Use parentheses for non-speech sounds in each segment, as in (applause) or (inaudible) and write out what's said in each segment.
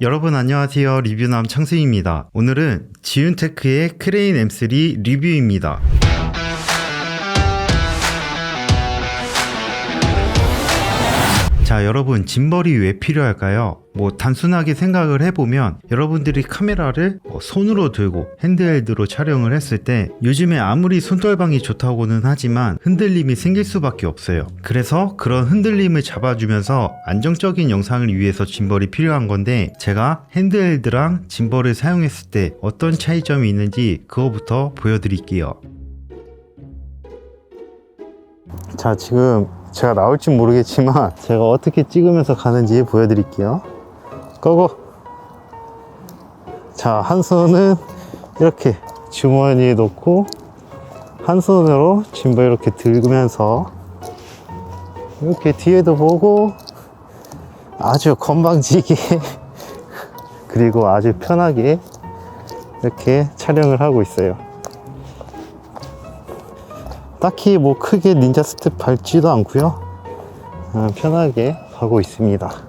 여러분 안녕하세요. 리뷰남 창수입니다. 오늘은 지윤테크의 크레인 M3 리뷰입니다 자 여러분 짐벌이 왜 필요할까요? 뭐 단순하게 생각을 해보면 여러분들이 카메라를 뭐 손으로 들고 핸드헬드로 촬영을 했을 때 요즘에 아무리 손떨방이 좋다고는 하지만 흔들림이 생길 수밖에 없어요 그래서 그런 흔들림을 잡아주면서 안정적인 영상을 위해서 짐벌이 필요한 건데 제가 핸드헬드랑 짐벌을 사용했을 때 어떤 차이점이 있는지 그거부터 보여드릴게요 자 지금 제가 나올지 모르겠지만 (laughs) 제가 어떻게 찍으면서 가는지 보여드릴게요. 고고! 자한 손은 이렇게 주머니에 넣고 한 손으로 짐벌 이렇게 들면서 이렇게 뒤에도 보고 아주 건방지게 (laughs) 그리고 아주 편하게 이렇게 촬영을 하고 있어요 딱히 뭐 크게 닌자 스텝 밟지도 않고요. 어, 편하게 가고 있습니다.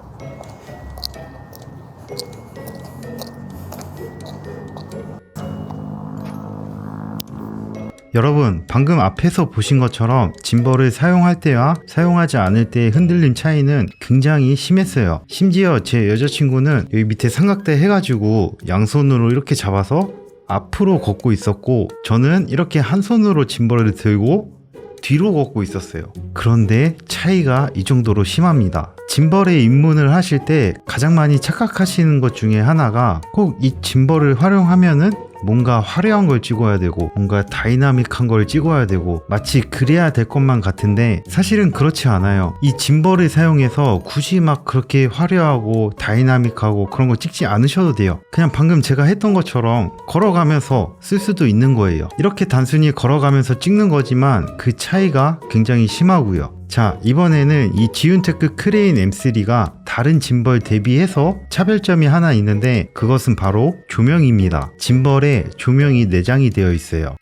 여러분 방금 앞에서 보신 것처럼 짐벌을 사용할 때와 사용하지 않을 때의 흔들림 차이는 굉장히 심했어요. 심지어 제 여자친구는 여기 밑에 삼각대 해가지고 양손으로 이렇게 잡아서 앞으로 걷고 있었고 저는 이렇게 한 손으로 짐벌을 들고 뒤로 걷고 있었어요. 그런데 차이가 이 정도로 심합니다. 짐벌에 입문을 하실 때 가장 많이 착각하시는 것 중에 하나가 꼭 이 짐벌을 활용하면은 뭔가 화려한 걸 찍어야 되고 뭔가 다이나믹한 걸 찍어야 되고 마치 그래야 될 것만 같은데 사실은 그렇지 않아요. 이 짐벌을 사용해서 굳이 막 그렇게 화려하고 다이나믹하고 그런 거 찍지 않으셔도 돼요. 그냥 방금 제가 했던 것처럼 걸어가면서 쓸 수도 있는 거예요. 이렇게 단순히 걸어가면서 찍는 거지만 그 차이가 굉장히 심하고요 자 이번에는 이 지윤테크 크레인 M3가 다른 짐벌 대비해서 차별점이 하나 있는데 그것은 바로 조명입니다. 짐벌에 조명이 내장이 되어 있어요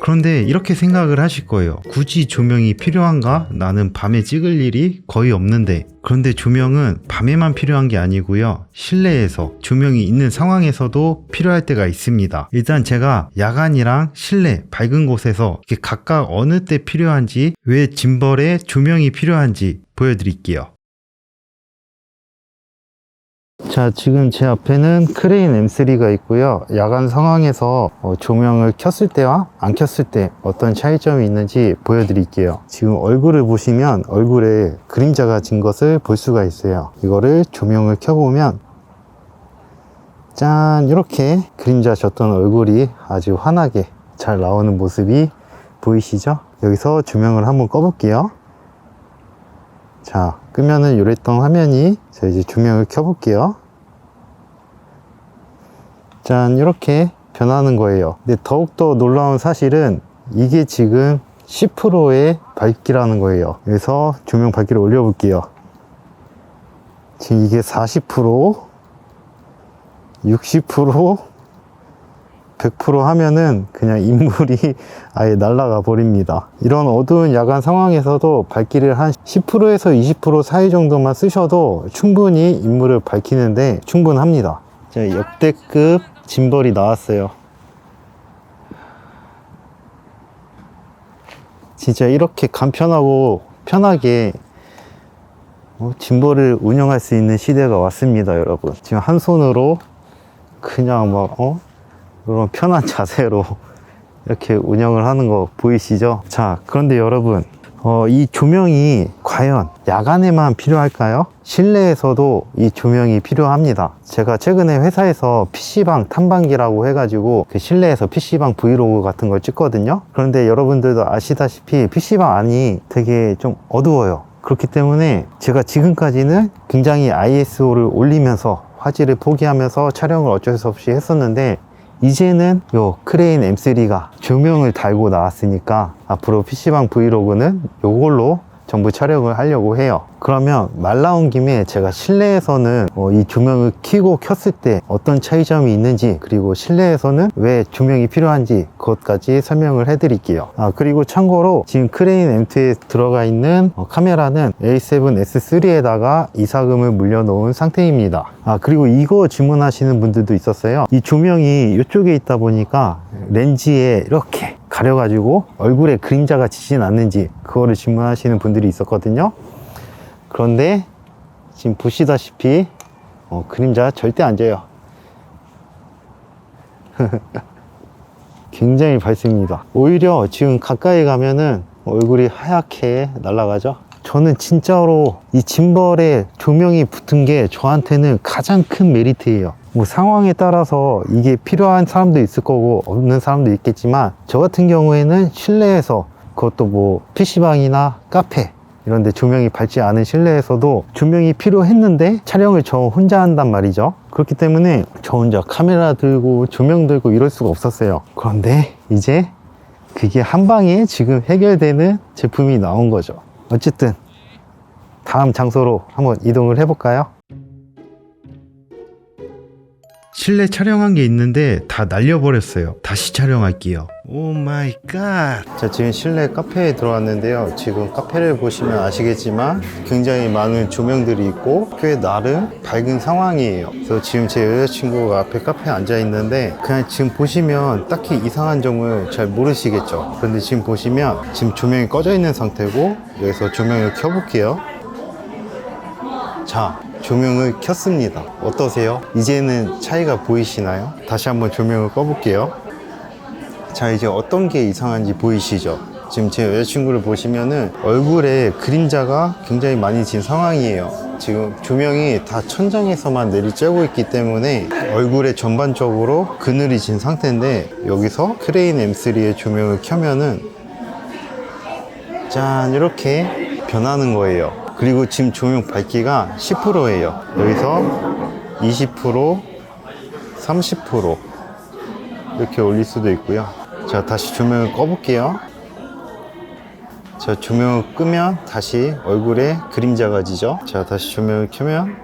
그런데 이렇게 생각을 하실 거예요. 굳이 조명이 필요한가? 나는 밤에 찍을 일이 거의 없는데. 그런데 조명은 밤에만 필요한 게 아니고요. 실내에서 조명이 있는 상황에서도 필요할 때가 있습니다. 일단 제가 야간이랑 실내 밝은 곳에서 각각 어느 때 필요한지 왜 짐벌에 조명이 필요한지 보여드릴게요. 자 지금 제 앞에는 크레인 M3가 있고요. 야간 상황에서 어, 조명을 켰을 때와 안 켰을 때 어떤 차이점이 있는지 보여드릴게요. 지금 얼굴을 보시면 얼굴에 그림자가 진 것을 볼 수가 있어요. 이거를 조명을 켜보면 짠! 이렇게 그림자 졌던 얼굴이 아주 환하게 잘 나오는 모습이 보이시죠? 여기서 조명을 한번 꺼볼게요. 자 끄면은 요랬던 화면이 자 이제 조명을 켜볼게요. 짠 이렇게 변하는 거예요. 근데 더욱더 놀라운 사실은 이게 지금 10%의 밝기라는 거예요. 그래서 조명 밝기를 올려 볼게요. 지금 이게 40% 60% 100% 하면은 그냥 인물이 (laughs) 아예 날아가 버립니다. 이런 어두운 야간 상황에서도 밝기를 한 10%에서 20% 사이 정도만 쓰셔도 충분히 인물을 밝히는데 충분합니다. 자, 역대급 짐벌이 나왔어요. 진짜 이렇게 간편하고 편하게 어, 짐벌을 운영할 수 있는 시대가 왔습니다, 여러분. 지금 한 손으로 그냥 막, 어? 이런 편한 자세로 이렇게 운영을 하는 거 보이시죠? 자, 그런데 여러분, 어, 이 조명이 과연 야간에만 필요할까요? 실내에서도 이 조명이 필요합니다. 제가 최근에 회사에서 PC방 탐방기라고 해가지고 그 실내에서 PC방 브이로그 같은 걸 찍거든요. 그런데 여러분들도 아시다시피 PC방 안이 되게 좀 어두워요. 그렇기 때문에 제가 지금까지는 굉장히 ISO를 올리면서 화질을 포기하면서 촬영을 어쩔 수 없이 했었는데 이제는 요 크레인 M3가 조명을 달고 나왔으니까 앞으로 PC방 브이로그는 요걸로 전부 촬영을 하려고 해요. 그러면 말 나온 김에 제가 실내에서는 어, 이 조명을 켜고 켰을 때 어떤 차이점이 있는지 그리고 실내에서는 왜 조명이 필요한지 그것까지 설명을 해 드릴게요. 아 그리고 참고로 지금 크레인 M2에 들어가 있는 어, 카메라는 A7S3에다가 이사금을 물려놓은 상태입니다. 아 그리고 이거 질문하시는 분들도 있었어요. 이 조명이 이쪽에 있다 보니까 렌즈에 이렇게 가려가지고 얼굴에 그림자가 지진 않는지 그거를 질문하시는 분들이 있었거든요. 그런데 지금 보시다시피 어, 그림자 절대 안 져요. (laughs) 굉장히 밝습니다. 오히려 지금 가까이 가면은 얼굴이 하얗게 날아가죠. 저는 진짜로 이 짐벌에 조명이 붙은 게 저한테는 가장 큰 메리트예요. 뭐 상황에 따라서 이게 필요한 사람도 있을 거고 없는 사람도 있겠지만 저 같은 경우에는 실내에서 그것도 뭐 PC방이나 카페 이런데 조명이 밝지 않은 실내에서도 조명이 필요했는데 촬영을 저 혼자 한단 말이죠. 그렇기 때문에 저 혼자 카메라 들고 조명 들고 이럴 수가 없었어요. 그런데 이제 그게 한 방에 지금 해결되는 제품이 나온 거죠. 어쨌든 다음 장소로 한번 이동을 해볼까요? 실내 촬영한 게 있는데 다 날려버렸어요. 다시 촬영할게요. 오 마이 갓. 자, 지금 실내 카페에 들어왔는데요. 지금 카페를 보시면 아시겠지만 굉장히 많은 조명들이 있고 꽤 나름 밝은 상황이에요. 그래서 지금 제 여자친구가 앞에 카페에 앉아 있는데 그냥 지금 보시면 딱히 이상한 점을 잘 모르시겠죠. 그런데 지금 보시면 지금 조명이 꺼져 있는 상태고 여기서 조명을 켜볼게요. 자, 조명을 켰습니다. 어떠세요? 이제는 차이가 보이시나요? 다시 한번 조명을 꺼볼게요. 자, 이제 어떤 게 이상한지 보이시죠? 지금 제 여자친구를 보시면은 얼굴에 그림자가 굉장히 많이 진 상황이에요. 지금 조명이 다 천장에서만 내리쬐고 있기 때문에 얼굴에 전반적으로 그늘이 진 상태인데 여기서 크레인 M3의 조명을 켜면은 짠 이렇게 변하는 거예요. 그리고 지금 조명 밝기가 10%예요. 여기서 20%, 30% 이렇게 올릴 수도 있고요. 자, 다시 조명을 꺼볼게요. 자, 조명을 끄면 다시 얼굴에 그림자가 지죠. 자, 다시 조명을 켜면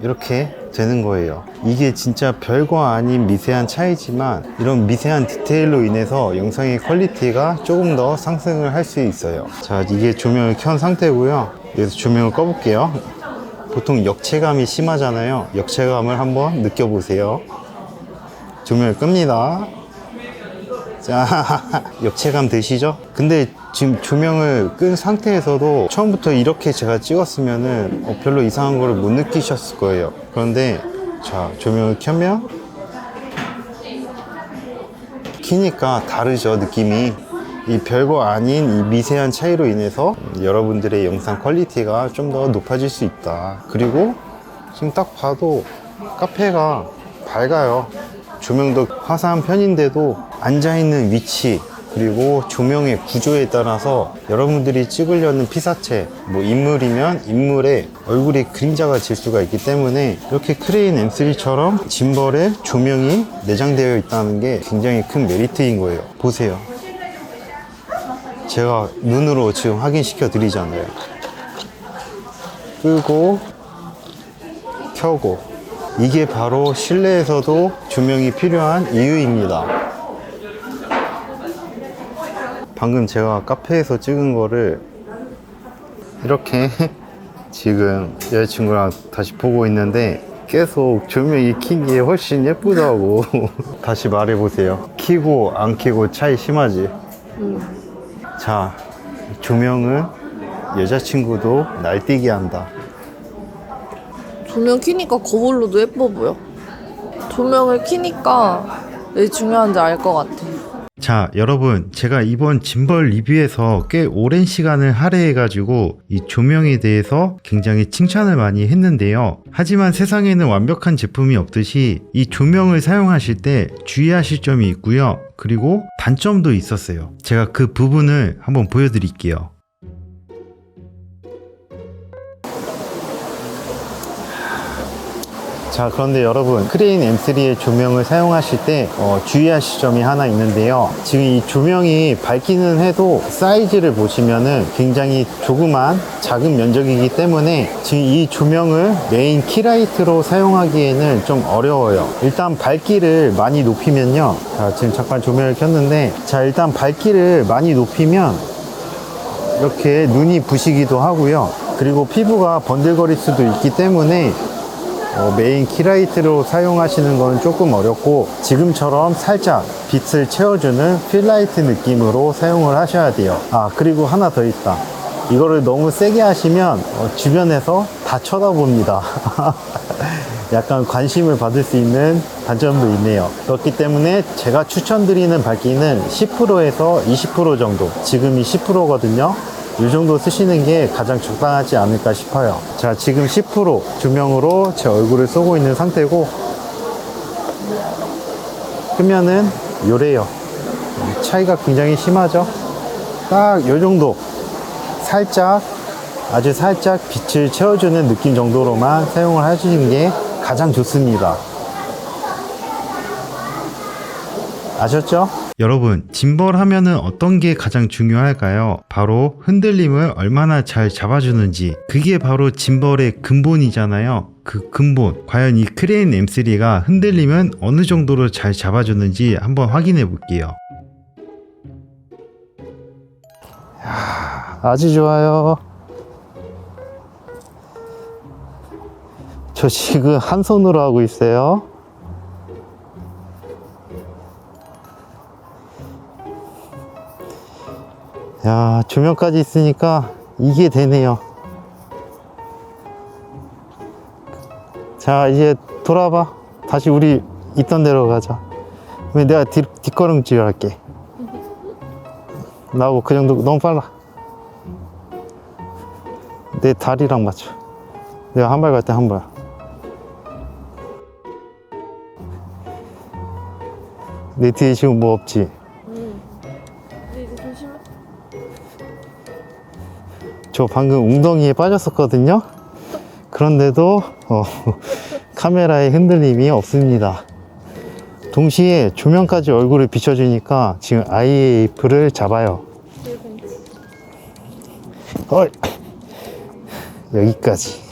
이렇게 되는 거예요. 이게 진짜 별거 아닌 미세한 차이지만 이런 미세한 디테일로 인해서 영상의 퀄리티가 조금 더 상승을 할 수 있어요. 자, 이게 조명을 켠 상태고요. 여기서 조명을 꺼볼게요. 보통 역체감이 심하잖아요. 역체감을 한번 느껴보세요. 조명을 끕니다. 자, (laughs) 역체감 되시죠? 근데 지금 조명을 끈 상태에서도 처음부터 이렇게 제가 찍었으면은 어, 별로 이상한 거를 못 느끼셨을 거예요. 그런데 자, 조명을 켜면 키니까 다르죠, 느낌이. 이 별거 아닌 이 미세한 차이로 인해서 여러분들의 영상 퀄리티가 좀 더 높아질 수 있다. 그리고 지금 딱 봐도 카페가 밝아요. 조명도 화사한 편인데도 앉아있는 위치, 그리고 조명의 구조에 따라서 여러분들이 찍으려는 피사체, 뭐 인물이면 인물에 얼굴에 그림자가 질 수가 있기 때문에 이렇게 크레인 M3처럼 짐벌에 조명이 내장되어 있다는 게 굉장히 큰 메리트인 거예요. 보세요. 제가 눈으로 지금 확인시켜 드리잖아요. 끄고, 켜고. 이게 바로 실내에서도 조명이 필요한 이유입니다. 방금 제가 카페에서 찍은 거를 이렇게 (laughs) 지금 여자친구랑 다시 보고 있는데 계속 조명이 킨게 훨씬 예쁘다고 (laughs) 다시 말해보세요. 키고 안 키고 차이 심하지? 자, 조명은 여자친구도 날뛰게 한다. 조명 키니까 거울로도 예뻐 보여. 조명을 키니까 왜 중요한지 알 것 같아. 자, 여러분, 제가 이번 짐벌 리뷰에서 꽤 오랜 시간을 할애해가지고 이 조명에 대해서 굉장히 칭찬을 많이 했는데요. 하지만 세상에는 완벽한 제품이 없듯이 이 조명을 사용하실 때 주의하실 점이 있고요. 그리고 단점도 있었어요. 제가 그 부분을 한번 보여드릴게요. 자 그런데 여러분 크레인 M3의 조명을 사용하실 때 어, 주의하실 점이 하나 있는데요. 지금 이 조명이 밝기는 해도 사이즈를 보시면은 굉장히 조그만 작은 면적이기 때문에 지금 이 조명을 메인 키라이트로 사용하기에는 좀 어려워요. 일단 밝기를 많이 높이면요. 자 지금 잠깐 조명을 켰는데 자 일단 밝기를 많이 높이면 이렇게 눈이 부시기도 하고요. 그리고 피부가 번들거릴 수도 있기 때문에 어, 메인 키라이트로 사용하시는 건 조금 어렵고 지금처럼 살짝 빛을 채워주는 필라이트 느낌으로 사용을 하셔야 돼요. 아 그리고 하나 더 있다. 이거를 너무 세게 하시면 어, 주변에서 다 쳐다봅니다. (laughs) 약간 관심을 받을 수 있는 단점도 있네요. 그렇기 때문에 제가 추천드리는 밝기는 10%에서 20% 정도. 지금이 10%거든요 이 정도 쓰시는 게 가장 적당하지 않을까 싶어요. 자, 지금 10% 조명으로 제 얼굴을 쏘고 있는 상태고, 끄면은 요래요. 차이가 굉장히 심하죠? 딱 요 정도. 살짝, 아주 살짝 빛을 채워주는 느낌 정도로만 사용을 하시는 게 가장 좋습니다. 아셨죠? 여러분, 짐벌 하면은 어떤 게 가장 중요할까요? 바로 흔들림을 얼마나 잘 잡아주는지. 그게 바로 짐벌의 근본이잖아요. 그 근본. 과연 이 크레인 M3가 흔들림은 어느 정도로 잘 잡아주는지 한번 확인해 볼게요. 아주 좋아요. 저 지금 한 손으로 하고 있어요. 야, 조명까지 있으니까 이게 되네요. 자, 이제 돌아봐. 다시 우리 있던 데로 가자. 내가 뒷, 뒷걸음질 할게. 나하고 그 정도 너무 빨라. 내 다리랑 맞춰. 내가 한 발 갈 때 한 발. 내 뒤에 지금 뭐 없지? 저 방금 웅덩이에 빠졌었거든요. 그런데도 어, (laughs) 카메라에 흔들림이 없습니다. 동시에 조명까지 얼굴을 비춰주니까 지금 IAF를 잡아요. 어, 여기까지.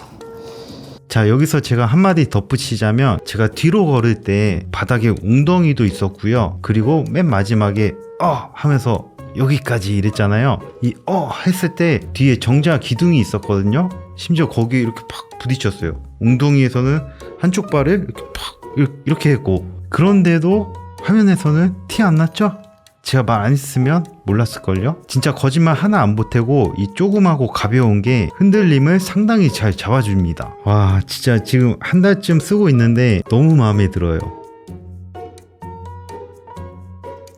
자 여기서 제가 한마디 덧붙이자면 제가 뒤로 걸을 때 바닥에 웅덩이도 있었고요 그리고 맨 마지막에 어 하면서 여기까지 이랬잖아요 이 어 했을 때 뒤에 정자 기둥이 있었거든요 심지어 거기에 이렇게 팍 부딪혔어요 웅덩이에서는 한쪽 발을 이렇게 팍 이렇게 했고 그런데도 화면에서는 티 안 났죠? 제가 말 안 했으면 몰랐을걸요? 진짜 거짓말 하나 안 보태고 이 조그마고 가벼운 게 흔들림을 상당히 잘 잡아줍니다. 와, 진짜 지금 한 달쯤 쓰고 있는데 너무 마음에 들어요.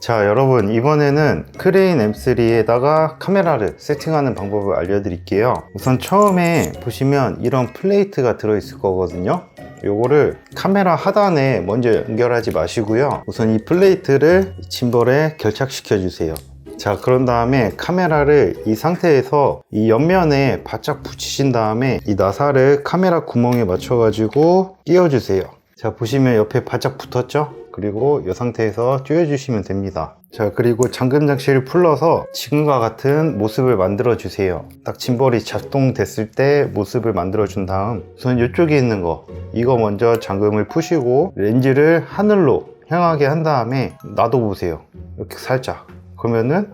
자, 여러분, 이번에는 크레인 M3에다가 카메라를 세팅하는 방법을 알려드릴게요. 우선 처음에 보시면 이런 플레이트가 들어있을 거거든요. 요거를 카메라 하단에 먼저 연결하지 마시고요. 우선 이 플레이트를 짐벌에 결착시켜 주세요. 자, 그런 다음에 카메라를 이 상태에서 이 옆면에 바짝 붙이신 다음에 이 나사를 카메라 구멍에 맞춰 가지고 끼워 주세요. 자, 보시면 옆에 바짝 붙었죠? 그리고 이 상태에서 조여주시면 됩니다. 자, 그리고 잠금 장치를 풀러서 지금과 같은 모습을 만들어 주세요. 딱 짐벌이 작동됐을 때 모습을 만들어 준 다음 우선 이쪽에 있는 거 이거 먼저 잠금을 푸시고 렌즈를 하늘로 향하게 한 다음에 놔둬보세요. 이렇게 살짝. 그러면은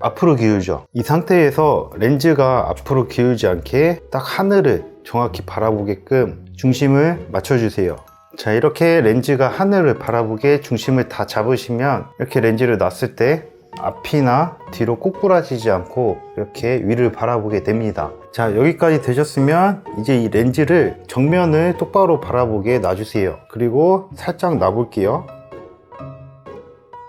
앞으로 기울죠. 이 상태에서 렌즈가 앞으로 기울지 않게 딱 하늘을 정확히 바라보게끔 중심을 맞춰주세요. 자, 이렇게 렌즈가 하늘을 바라보게 중심을 다 잡으시면 이렇게 렌즈를 놨을 때 앞이나 뒤로 꼬꾸라지지 않고 이렇게 위를 바라보게 됩니다. 자, 여기까지 되셨으면 이제 이 렌즈를 정면을 똑바로 바라보게 놔주세요. 그리고 살짝 놔볼게요.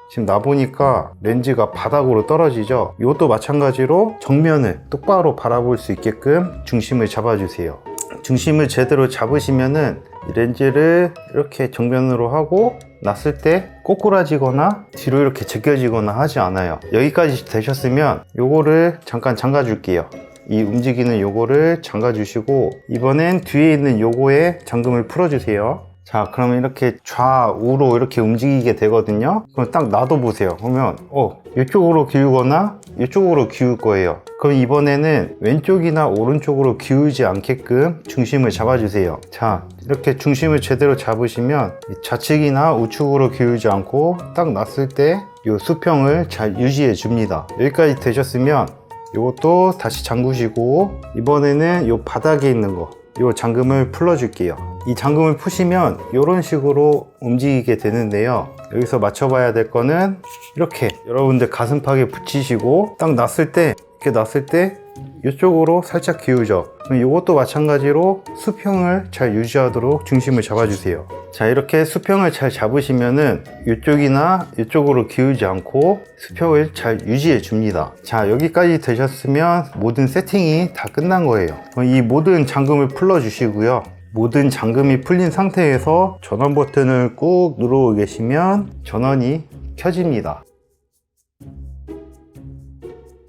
지금 놔보니까 렌즈가 바닥으로 떨어지죠 이것도 마찬가지로 정면을 똑바로 바라볼 수 있게끔 중심을 잡아주세요 중심을 제대로 잡으시면은 이 렌즈를 이렇게 정면으로 하고 놨을 때 꼬꾸라지거나 뒤로 이렇게 제껴지거나 하지 않아요. 여기까지 되셨으면 요거를 잠깐 잠가 줄게요. 이 움직이는 요거를 잠가 주시고 이번엔 뒤에 있는 요거에 잠금을 풀어 주세요 자, 그러면 이렇게 좌우로 이렇게 움직이게 되거든요. 그럼 딱 놔둬보세요. 그러면, 어, 이쪽으로 기우거나 이쪽으로 기울 거예요. 그럼 이번에는 왼쪽이나 오른쪽으로 기울지 않게끔 중심을 잡아주세요. 자, 이렇게 중심을 제대로 잡으시면 좌측이나 우측으로 기울지 않고 딱 놨을 때 이 수평을 잘 유지해 줍니다. 여기까지 되셨으면 이것도 다시 잠그시고 이번에는 이 바닥에 있는 거이 잠금을 풀어 줄게요. 이 잠금을 푸시면 이런 식으로 움직이게 되는데요. 여기서 맞춰봐야 될 거는 이렇게 여러분들 가슴팍에 붙이시고 딱 놨을 때 이렇게 놨을 때 이쪽으로 살짝. 그럼 이것도 마찬가지로 수평을 잘 유지하도록 중심을 잡아주세요. 자 이렇게 수평을 잘 잡으시면은 이쪽이나 이쪽으로 기우지 않고 수평을 잘 유지해 줍니다. 자 여기까지 되셨으면 모든 세팅이 다 끝난 거예요. 이 모든 잠금을 풀어 주시고요. 모든 잠금이 풀린 상태에서 전원 버튼을 꾹 누르고 계시면 전원이 켜집니다.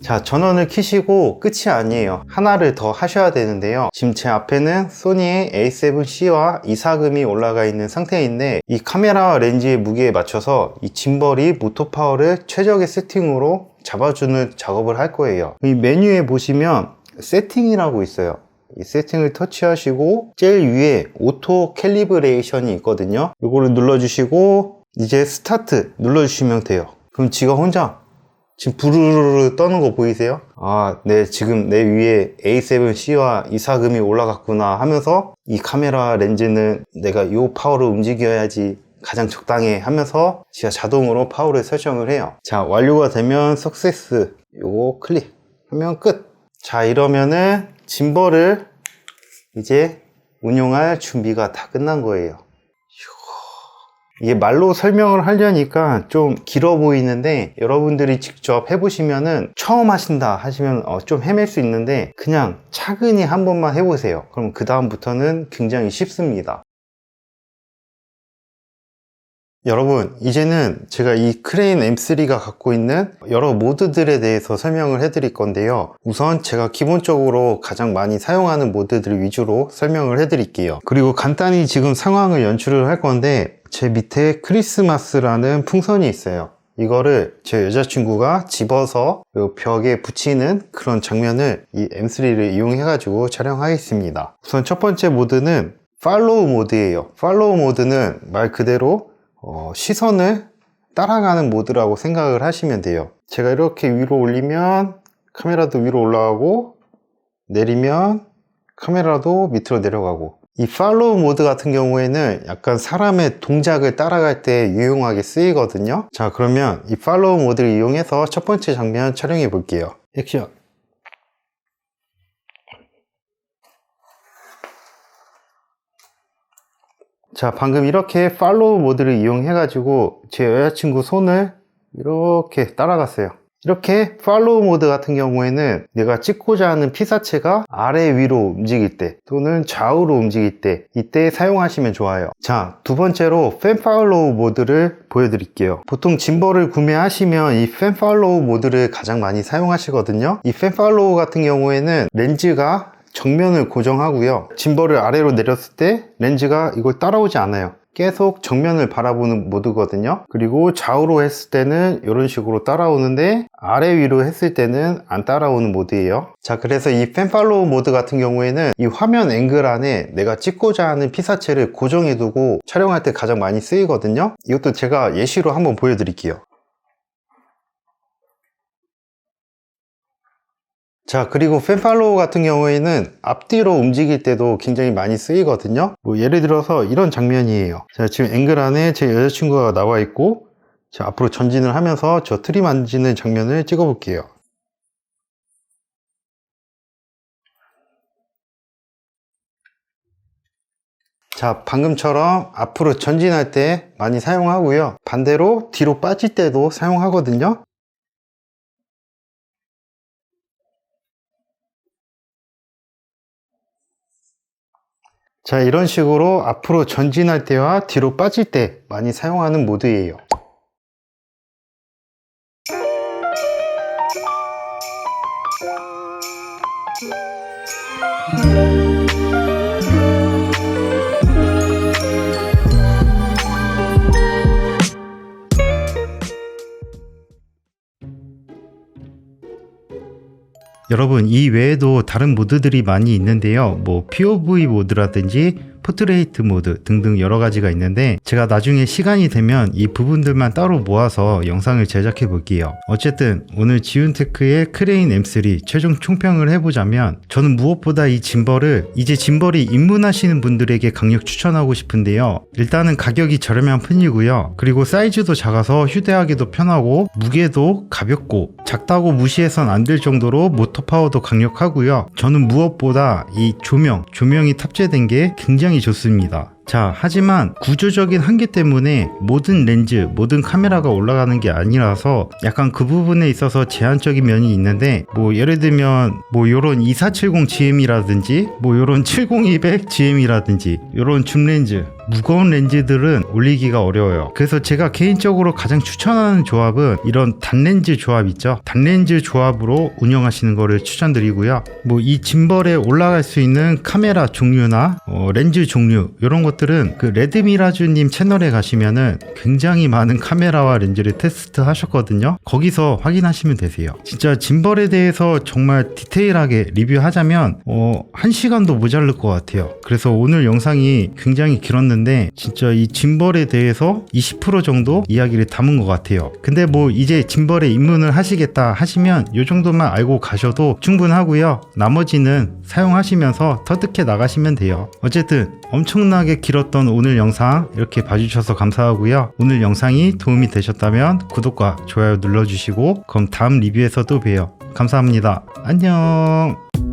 자, 전원을 켜시고 끝이 아니에요. 하나를 더 하셔야 되는데요. 지금 제 앞에는 소니의 A7C와 이사금이 올라가 있는 상태인데 이 카메라 렌즈의 무게에 맞춰서 이 짐벌이 모터 파워를 최적의 세팅으로 잡아주는 작업을 할 거예요. 이 메뉴에 보시면 세팅이라고 있어요. 이 세팅을 터치하시고 제일 위에 오토 캘리브레이션이 있거든요. 이거를 눌러주시고 이제 스타트 눌러주시면 돼요. 그럼 지가 혼자 지금 부르르르 떠는 거 보이세요? 아, 네, 지금 내 위에 A7C와 이사금이 올라갔구나 하면서 이 카메라 렌즈는 내가 이 파워로 움직여야지 가장 적당해 하면서 지가 자동으로 파워를 설정을 해요. 자, 완료가 되면 석세스 요거 클릭하면 끝. 자, 이러면은 짐벌을 이제 운용할 준비가 다 끝난 거예요. 이게 말로 설명을 하려니까 좀 길어 보이는데 여러분들이 직접 해보시면은 처음 하신다 하시면 어, 좀 헤맬 수 있는데 그냥 차근히 한 번만 해보세요. 그럼 그 다음부터는 굉장히 쉽습니다. 여러분 이제는 제가 이 크레인 M3가 갖고 있는 여러 모드들에 대해서 설명을 해 드릴 건데요. 우선 제가 기본적으로 가장 많이 사용하는 모드들 위주로 설명을 해 드릴게요. 그리고 간단히 지금 상황을 연출을 할 건데 제 밑에 크리스마스라는 풍선이 있어요. 이거를 제 여자친구가 집어서 요 벽에 붙이는 그런 장면을 이 M3를 이용해 가지고 촬영하겠습니다. 우선 첫 번째 모드는 팔로우 모드예요. 팔로우 모드는 말 그대로 어, 시선을 따라가는 모드라고 생각을 하시면 돼요. 제가 이렇게 위로 올리면 카메라도 위로 올라가고 내리면 카메라도 밑으로 내려가고 이 팔로우 모드 같은 경우에는 약간 사람의 동작을 따라갈 때 유용하게 쓰이거든요. 자 그러면 이 팔로우 모드를 이용해서 첫 번째 장면 촬영해 볼게요. 액션 자, 방금 이렇게 팔로우 모드를 이용해 가지고 제 여자친구 손을 이렇게 따라갔어요. 이렇게 팔로우 모드 같은 경우에는 내가 찍고자 하는 피사체가 아래 위로 움직일 때 또는 좌우로 움직일 때 이때 사용하시면 좋아요. 자, 두 번째로 팬 팔로우 모드를 보여드릴게요. 보통 짐벌을 구매하시면 이 팬 팔로우 모드를 가장 많이 사용하시거든요. 이 팬 팔로우 같은 경우에는 렌즈가 정면을 고정하고요. 짐벌을 아래로 내렸을 때 렌즈가 이걸 따라오지 않아요. 계속 정면을 바라보는 모드거든요. 그리고 좌우로 했을 때는 이런 식으로 따라오는데 아래 위로 했을 때는 안 따라오는 모드예요. 자, 그래서 이 팬팔로우 모드 같은 경우에는 이 화면 앵글 안에 내가 찍고자 하는 피사체를 고정해 두고 촬영할 때 가장 많이 쓰이거든요. 이것도 제가 예시로 한번 보여드릴게요. 자 그리고 팬팔로우 같은 경우에는 앞뒤로 움직일 때도 굉장히 많이 쓰이거든요. 뭐 예를 들어서 이런 장면이에요. 자 지금 앵글 안에 제 여자친구가 나와 있고 자 앞으로 전진을 하면서 저 트리 만지는 장면을 찍어 볼게요. 자 방금처럼 앞으로 전진할 때 많이 사용하고요. 반대로 뒤로 빠질 때도 사용하거든요 자 이런 식으로 앞으로 전진할 때와 뒤로 빠질 때 많이 사용하는 모드예요 여러분 이 외에도 다른 모드들이 많이 있는데요. 뭐 POV 모드라든지 포트레이트 모드 등등 여러 가지가 있는데 제가 나중에 시간이 되면 이 부분들만 따로 모아서 영상을 제작해 볼게요. 어쨌든 오늘 지운테크의 크레인 M3 최종 총평을 해보자면 저는 무엇보다 이 짐벌을 이제 짐벌이 입문하시는 분들에게 강력 추천하고 싶은데요. 일단은 가격이 저렴한 편이고요. 그리고 사이즈도 작아서 휴대하기도 편하고 무게도 가볍고 작다고 무시해선 안 될 정도로 모터 파워도 강력하고요. 저는 무엇보다 이 조명, 조명이 탑재된 게 굉장히 좋습니다. 자, 하지만 구조적인 한계 때문에 모든 렌즈, 모든 카메라가 올라가는 게 아니라서 약간 그 부분에 있어서 제한적인 면이 있는데 뭐 예를 들면 뭐 요런 2470GM이라든지 뭐 요런 70200GM이라든지 요런 줌 렌즈 무거운 렌즈들은 올리기가 어려워요. 그래서 제가 개인적으로 가장 추천하는 조합은 이런 단렌즈 조합 있죠. 단렌즈 조합으로 운영하시는 거를 추천드리고요. 뭐 이 짐벌에 올라갈 수 있는 카메라 종류나 어, 렌즈 종류 이런 것들은 그 레드미라주님 채널에 가시면은 굉장히 많은 카메라와 렌즈를 테스트 하셨거든요. 거기서 확인하시면 되세요. 진짜 짐벌에 대해서 정말 디테일하게 리뷰하자면 어, 한 시간도 모자랄 것 같아요. 그래서 오늘 영상이 굉장히 길었 는데 진짜 이 짐벌에 대해서 20% 정도 이야기를 담은 것 같아요. 근데 뭐 이제 짐벌에 입문을 하시겠다 하시면 이 정도만 알고 가셔도 충분하고요. 나머지는 사용하시면서 터득해 나가시면 돼요. 어쨌든 엄청나게 길었던 오늘 영상 이렇게 봐주셔서 감사하고요. 오늘 영상이 도움이 되셨다면 구독과 좋아요 눌러주시고 그럼 다음 리뷰에서 또 봬요. 감사합니다. 안녕.